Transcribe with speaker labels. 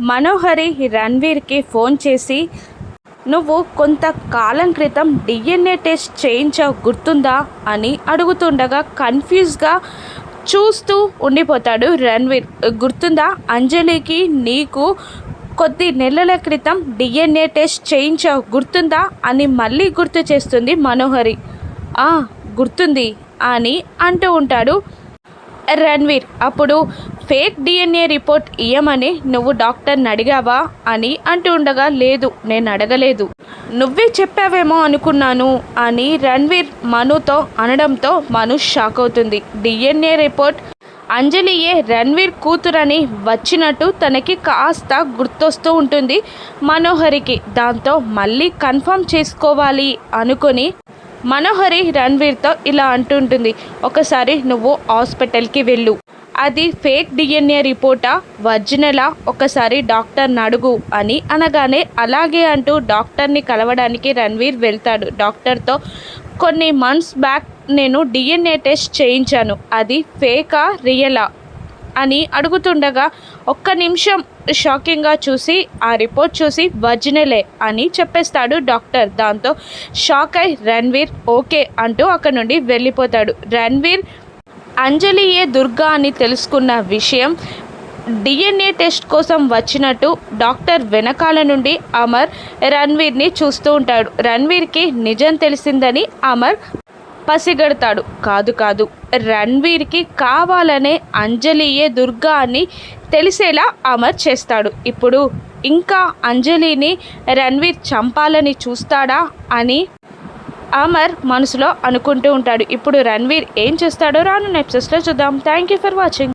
Speaker 1: మనోహరి రణ్వీర్కి phone చేసి నువ్వు కొంతకాలం క్రితం డిఎన్ఏ టెస్ట్ చేయించావు గుర్తుందా? అని అడుగుతుండగా కన్ఫ్యూజ్గా చూస్తూ ఉండిపోతాడు రణ్వీర్. గుర్తుందా? అంజలికి నీకు కొద్ది నెలల క్రితం డిఎన్ఏ టెస్ట్ చేయించావు గుర్తుందా? అని మళ్ళీ గుర్తు చేస్తుంది మనోహరి. "ఆ, గుర్తుంది అని అంటూ ఉంటాడు రణ్వీర్. అప్పుడు ఫేక్ డిఎన్ఏ రిపోర్ట్ ఇయ్యమని నువ్వు డాక్టర్ని అడిగావా అని అంటూ ఉండగా లేదు నేను అడగలేదు. నువ్వే చెప్పావేమో అనుకున్నాను అని రణ్వీర్ మనుతో అనడంతో మను షాక్ అవుతుంది. డిఎన్ఏ రిపోర్ట్ అంజలియే రణ్వీర్ కూతురని వచ్చినట్టు తనకి కాస్త గుర్తొస్తూ ఉంటుంది మనోహరికి. దాంతో మళ్ళీ కన్ఫర్మ్ చేసుకోవాలి అనుకొని మనోహరి రణ్వీర్తో ఇలా అంటుంటుంది. ఒకసారి నువ్వు హాస్పిటల్కి వెళ్ళు. అది ఫేక్ డిఎన్ఏ రిపోర్టా? వర్జినలా? ఒకసారి డాక్టర్ని అడుగు అని అనగానే అలాగే అంటూ డాక్టర్ని కలవడానికి రణ్వీర్ వెళ్తాడు. డాక్టర్తో కొన్ని మంత్స్ బ్యాక్ నేను డిఎన్ఏ టెస్ట్ చేయించాను. అది ఫేకా? రియలా? అని అడుగుతుండగా ఒక్క నిమిషం షాకింగ్గా చూసి ఆ రిపోర్ట్ చూసి వర్జినలే అని చెప్పేస్తాడు డాక్టర్. దాంతో షాక్ అయి రణ్వీర్ ఓకే అంటూ అక్కడ నుండి వెళ్ళిపోతాడు. రణ్వీర్ అంజలియే దుర్గా అని తెలుసుకున్న విషయం డిఎన్ఏ టెస్ట్ కోసం వచ్చినట్టు డాక్టర్ వెనకాల నుండి అమర్ రణ్వీర్ని చూస్తూ ఉంటాడు. రణ్వీర్కి నిజం తెలిసిందని అమర్ పసిగడతాడు. కాదు కాదు రణ్వీర్కి కావాలనే అంజలియే దుర్గా అని తెలిసేలా అమర్ చేస్తాడు. ఇప్పుడు ఇంకా అంజలిని రణ్వీర్ చంపాలని చూస్తాడా అని అమర్ మనసులో అనుకుంటూ ఉంటాడు. ఇప్పుడు రణ్వీర్ ఏం చేస్తాడో రాను నెప్సెస్లో చూద్దాం. Thank you for watching